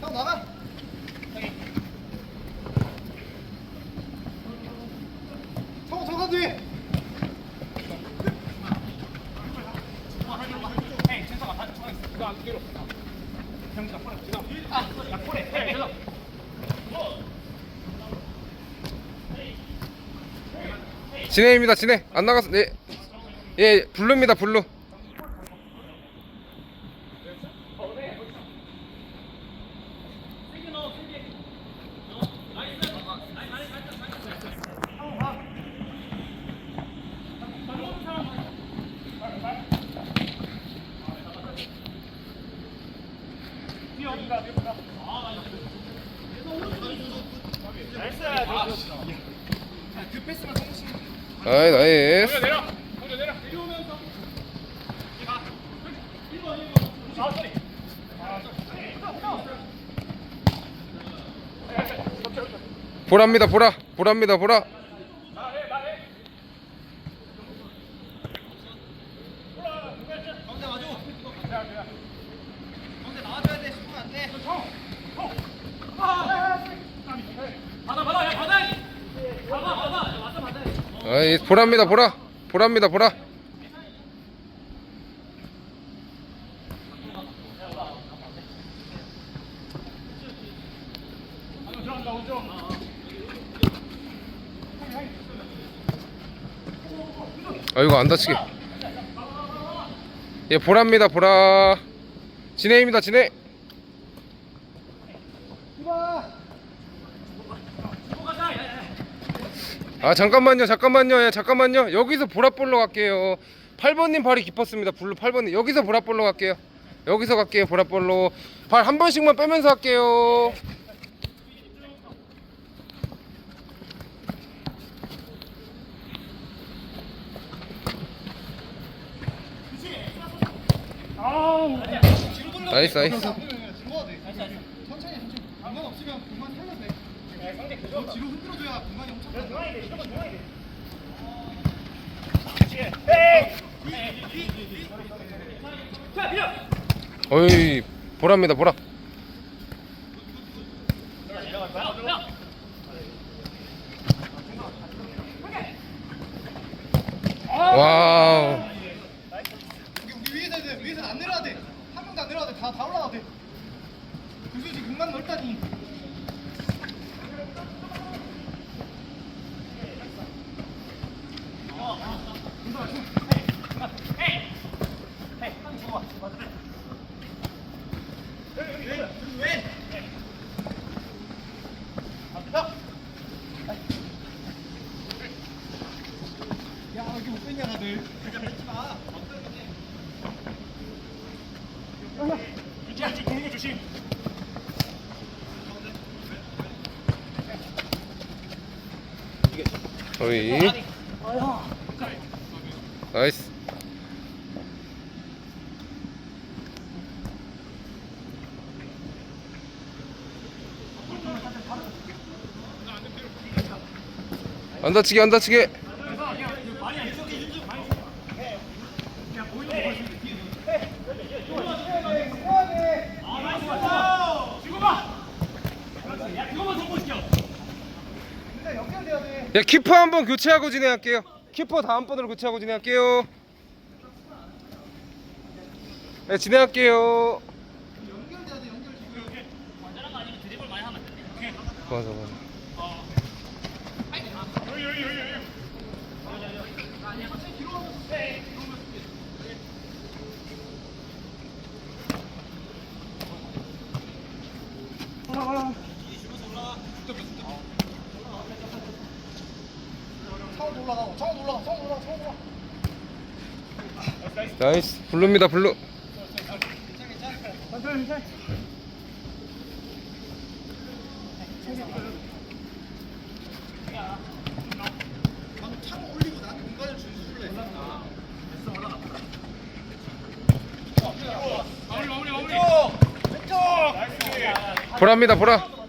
형 나가. 형 저가 뒤. 진해입니다 진해 안 나갔어 네. 예 블루입니다 블루 나이 나이스. 보랍니다. 보라. 보랍니다. 보라 가운데 와줘. 가운데 나와줘야 돼. 죽으면 안 돼. 아이 보랍니다 보라. 보랍니다 보라. 아이고 안 다치게. 예 보랍니다 보라. 진해입니다 진해 아 잠깐만요 잠깐만요 예, 잠깐만요 여기서 보라볼로 갈게요 8번님 발이 깊었습니다 블루 8번님 여기서 보라볼로 갈게요 여기서 갈게요 보라볼로 발 한 번씩만 빼면서 돌려. 나이스, 나이스. 천천히 천천히. 공간 없으면 공간 살면 돼. 공간이 엄청 커. 어이 보랍니다 보라 와우 우리 우리 위에서 해야 돼. 위에서 안 내려야 돼. 한 명도 안 내려야 돼. 다 다 올라가 돼. 그래서 지금 공간 넓다니. 야, 왜 이렇게 못 뺐냐, 다들. 그냥 뱉지 마. 어이 나이스. 안 다치게 안 다치게 근데 야 키퍼 한번 교체하고 진행할게요. 키퍼 다음번으로 교체하고 진행할게요. 네 진행할게요. 맞아 맞아. 차원 올라가. 차원 올라가. 차원 올라가. 차원 올라가. 나이스 블루입니다 블루. 보랍니다 보라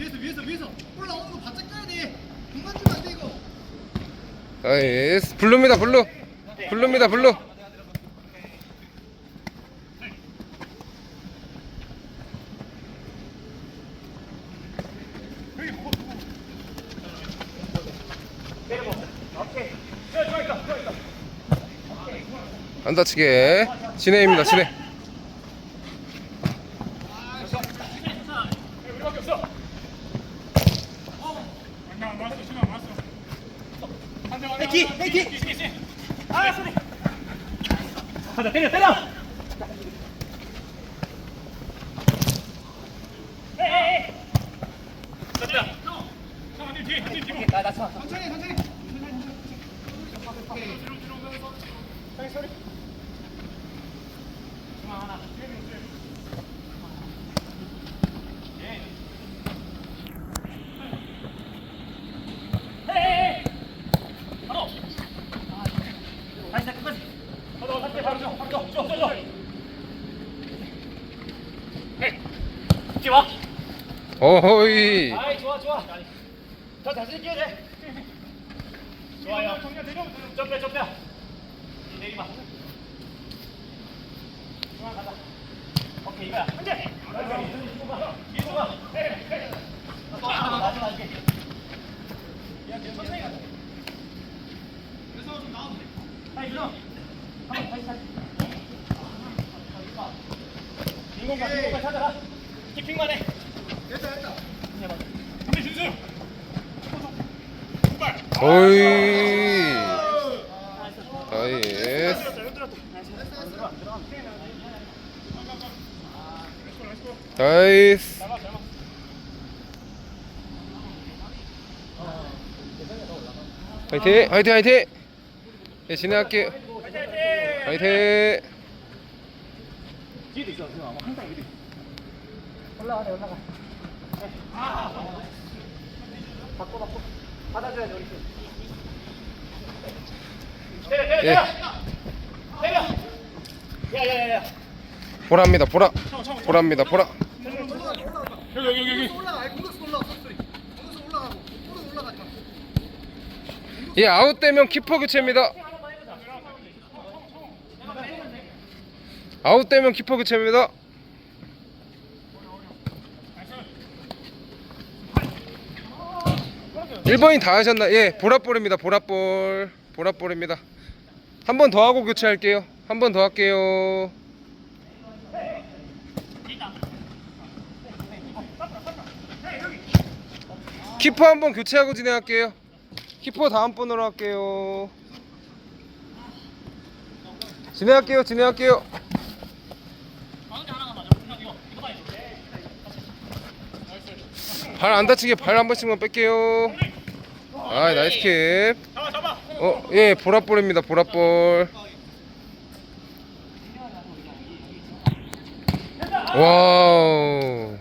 위에서 위에서 위에서. 올라오는 거 바짝 껴야 돼. 공간 주면 안돼 이거. 나이스 블루입니다 블루. 블루입니다 블루. 안 다치게. 진해입니다 진해 헤이키 헤이키 아 소리 가자 때려 때려 천천히 천천히 어허이. 아이 좋아 좋아. 더 자신 있게 돼. 좋아요. 정면 내려 점프 점프 내리마 중앙 가자. 오케이 이거야. 이거 들어. 한번 다시 다시 빈공간 빈공간 찾아라. 키핑만 해 어이 나이스 나이스 화이팅 화이팅 화이팅 네 진행할게요 화이팅 뒤에도 있어 지금 아마 항상 여기 올라가 네 올라가 바꿔 바꿔 받아줘야 돼 우리 팀 때려 때려 예. 때려 때려 야야야야 보라입니다 보라 보라입니다 보라 여기 여기 여기 올라가. 아니, 공격수 올라가. 소리. 공격수 올라가고. 공격수 올라가지 마. 예 아웃되면 키퍼 교체입니다 아웃되면 키퍼 교체입니다 일번인다 하셨나? 예, 보라볼입니다. 보라볼. 보라볼입니다. 한 번 더 하고 교체할게요. 한 번 더 할게요. 키퍼 한 번 교체하고 진행할게요. 키퍼 다음 번으로 할게요. 진행할게요. 진행할게요. 발 안 다치게 발 한 번씩만 뺄게요. 아, 나이스 킵. 잡아 잡아 어, 예, 보라볼입니다. 보라볼. 와우.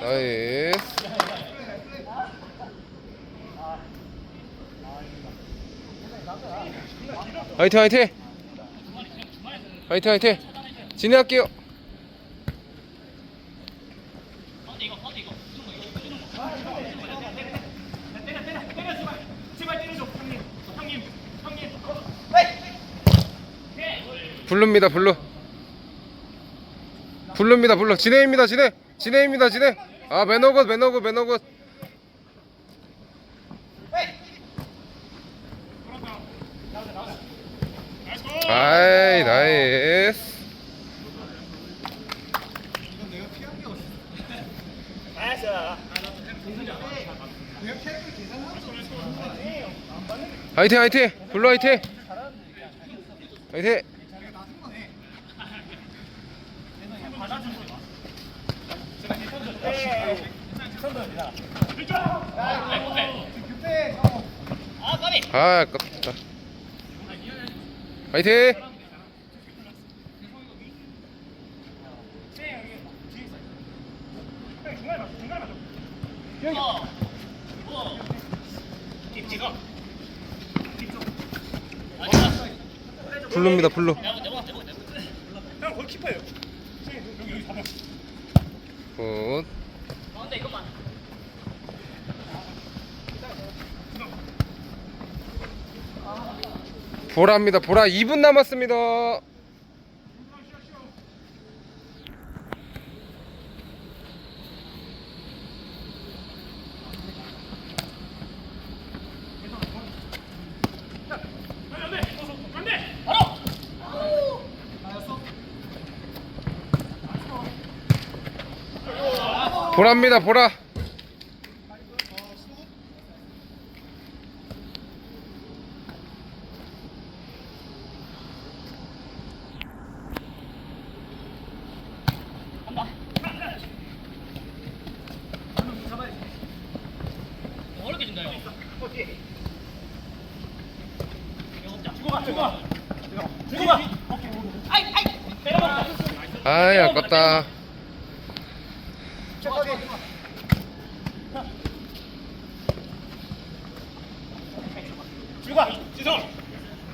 나이스. 화이팅 화이팅 화이팅 화이팅 진행할게요 때려 때려 때려 제발 제발 때려줘 형님 형님 형님 블루입니다 블루 블루입니다 블루 진해입니다 진해. 진해입니다 진해. 아 매너굿 매너굿 매너굿. 아이 나이스. 화이팅 화이팅. 블루 화이팅. 화이팅 내가 나선 거네. 그때 어. 아 아깝다. 화이팅! 블루입니다 블루. 형 거기 키퍼예요. 여기 여기 잡아 굿. 가운데 이것만. 보라입니다. 보라 2분 남았습니다. 보라입니다. 보라. 아이 아깝다.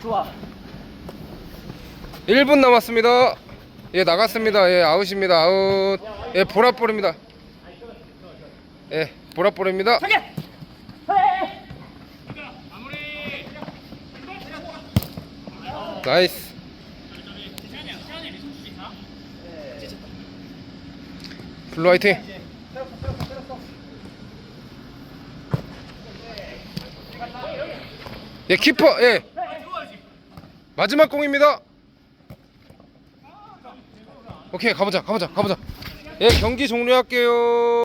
좋아 1분 남았습니다. 예, 나갔습니다. 예, 아웃입니다. 아웃. 예, 보라볼입니다. 예, 보라볼입니다. 나이스. 블루 화이팅. 예, 키퍼. 예. 마지막 공입니다. 오케이 가보자 가보자 가보자 예 경기 종료할게요